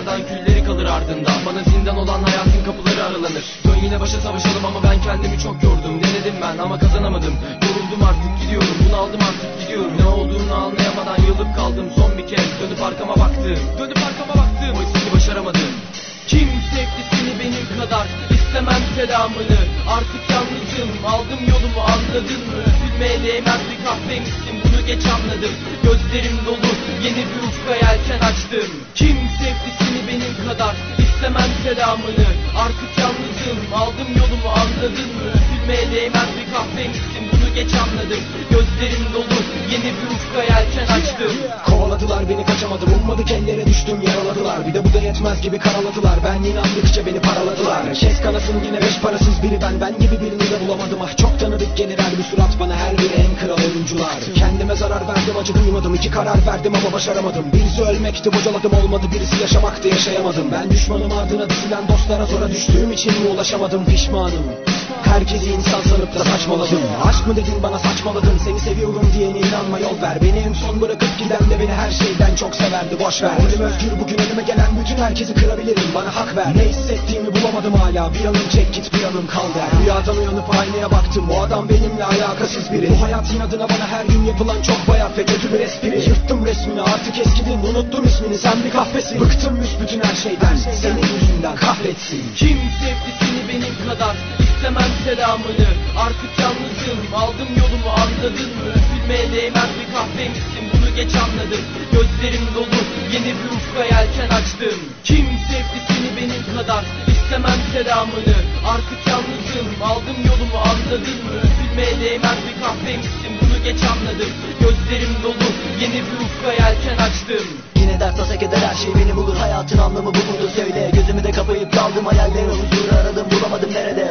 Tekrardan külleri kalır ardında Bana zindan olan hayatın kapıları aralanır. Dön yine başa savaşalım ama ben kendimi çok yordum. Denedim ben ama kazanamadım. Yoruldum artık gidiyorum. Bunu aldım artık gidiyorum. Ne olduğunu anlayamadan yılıp kaldım. Son bir kez Dönüp arkama baktım. Dönüp arkama baktım. Oysa ki başaramadım. Kim sevdi seni benim kadar istemem selamını. Artık yalnızım aldım yolumu anladın mı? Üzülmeye değmez bir kahveymişsin bunu geç anladım. Gözlerim dolu yeni bir ufka yelken açtım. Kim selamını Artık yalnızım aldım yolumu anladın mı? Üzülmeye değmez bir kahveymişsin bunu geç anladım. Gözlerim dolu yeni bir ufka yelken açtım. Kovaladılar beni kaçamadım. Ummadık ellere düştüm yaraladılar. Bir de bu da yetmez gibi karaladılar. Ben inandıkça beni paraladılar. Kes kanasın yine beş parasız biri ben. Ben gibi birini de bulamadım. Ah çok tanıdık gelir her bir surat bana. Her biri en kral oyuncular. Kendime zarar verdim acı duymadım. İki karar verdim ama başaramadım. Birisi ölmekti bocaladım. Olmadı birisi yaşamaktı yaşayamadım. Ben düşmanım ardına dizilen dostlara zora düştüğüm için mi ulaşamadım? Pişmanım Herkesi insan sanıp da saçmaladım. Aşk mı dedin bana saçmaladın. Seni seviyorum diyene inanma yol ver. Beni en son bırakıp giden de beni her şeyden çok severdi. Boş ver. Ölüm özgür bugün önüme gelen bütün herkesi kırabilirim. Bana hak ver. Ne hissettiğimi bulamadım hala. Bir yanım çek git bir yanım kal der. Rüyadan uyanıp aynaya baktım. O adam benimle alakasız biri. Bu hayat inadına bana her gün yapılan çok bayat ve kötü bir espri. Yırttım resmini artık eskidin. Unuttum ismini. Sen bir kahvesin. Bıktım büsbütün her şeyden. Senin yüzünden kahretsin. Kim sevdi seni benim kadar selamını Artık yalnızım aldım yolumu anladın mı? Üzülmeye değmez bir kahveymişsin bunu geç anladım. Gözlerim dolu yeni bir ufka yelken açtım. Kim sevdi seni benim kadar istemem selamını? Artık yalnızım aldım yolumu anladın mı? Üzülmeye değmez bir kahveymişsin bunu geç anladım. Gözlerim dolu yeni bir ufka yelken açtım. Yine dert tasa keder her şey beni bulur. Hayatın anlamı bu mudur? Söyle Gözümü de kapayıp kaldım hayallere huzuru aradım. Bulamadım nerede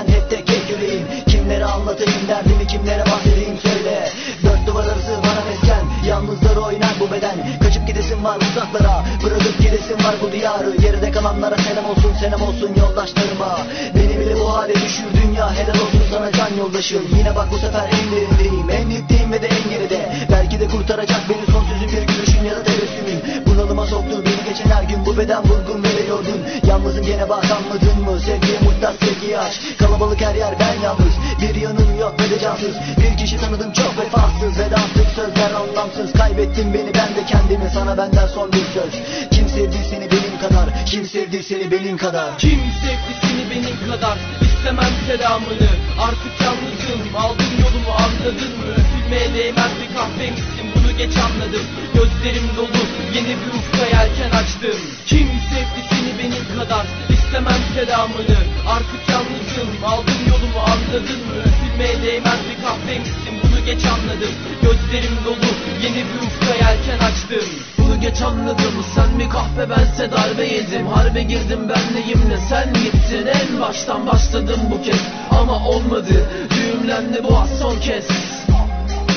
Beden hep tek yüreğim. Kimlere anlatayım derdimi kimlere bahsedeyim söyle. Dört duvar arası bana mesken. Yalnızları oynar bu beden. Kaçıp gidesim var uzaklara. Bırakıp gidesim var bu diyarı. Geride kalanlara selam olsun selam olsun yoldaşlarıma. Beni bile bu hale düşür dünya. Helal olsun sana can yoldaşım. Yine bak bu sefer en derindeyim En dipteyim ve de en geride. Belki de kurtaracak beni son sözün bir gülüşün ya da tebessümün Bunalıma soktu beni geçen her gün. Bu beden vurgun ve yorgun Yalnızım gene bak anladın mı? Sevgiye muhtaç sevgiyi aç. Kalabalık her yer ben yalnız. Bir yanım yok ve de cansız. Bir kişi tanıdım çok vefasız Ve de artık sözler anlamsız. Kaybettin beni ben de kendimi. Sana benden son bir söz. Kim sevdi seni benim kadar? Kim sevdi seni benim kadar? Kim sevdi seni benim kadar? İstemem selamını. Artık yalnızım. Aldım yolumu anladın mı? Üzülmeye değmez bir kahveymişsin bunu geç anladım. Gözlerim dolu yeni bir ufka yelken açtım. Kim sevdi seni benim kadar? İstemem selamını Artık yalnızım aldım yolumu anladın mı? Üzülmeye değmez bir kahveymişsin bunu geç anladım. Gözlerim dolu yeni bir ufka yelken açtım. Bunu geç anladım. Sen bir kahve bense darbe yedim. Harbe girdim ben neyim ne? Sen gittin. En baştan başladım bu kez. Ama olmadı. Düğümlendi bu az son kez.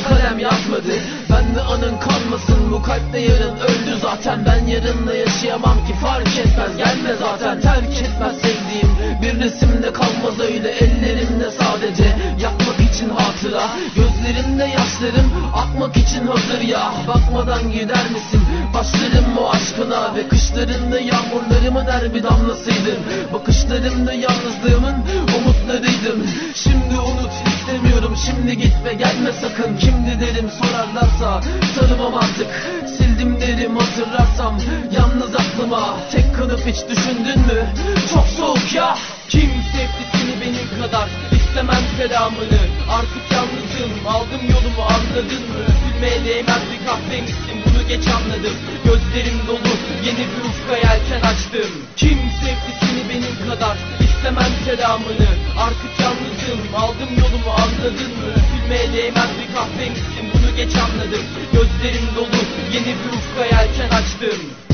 Kalem yazmadı Ben de anın kalmasın Bu kalpte yarın. Öldü zaten Ben yarınla yaşayamam ki. Fark etmez Gelme zaten terk etmez sevdiğim. Bir resimde kalmaz öyle Ellerimde sadece. Yakmak için hatıra Gözlerimde yaşlarım. Akmak için hazır ya Bakmadan gider misin? Başlarım o aşkına Ve kışlarında yağmurlarımın her bir damlasıydın Bakışlarımda yalnızlığımın umutlarıydın Şimdi unut istemiyorum. Şimdi gitme gelme sakın. Kimdi derim sorarlarsa Tanımam artık. Sildim derim hatırlarsam Yalnız aklıma. Tek kalıp hiç düşündün mü? Çok soğuk ya. Kim sevdi seni benim kadar? İstemem selamını. Artık yalnızım. Aldım yolumu anladın mı? Üzülmeye değmez bir kahveymişsin bunu geç anladım. Gözlerim dolu. Yeni bir ufka yelken açtım. Kim sevdi seni benim kadar istemem selamını Artık yalnızım aldım yolumu anladın mı? Üzülmeye değmez bir kahveymişsin bunu geç anladım. Gözlerim dolu yeni bir ufka yelken açtım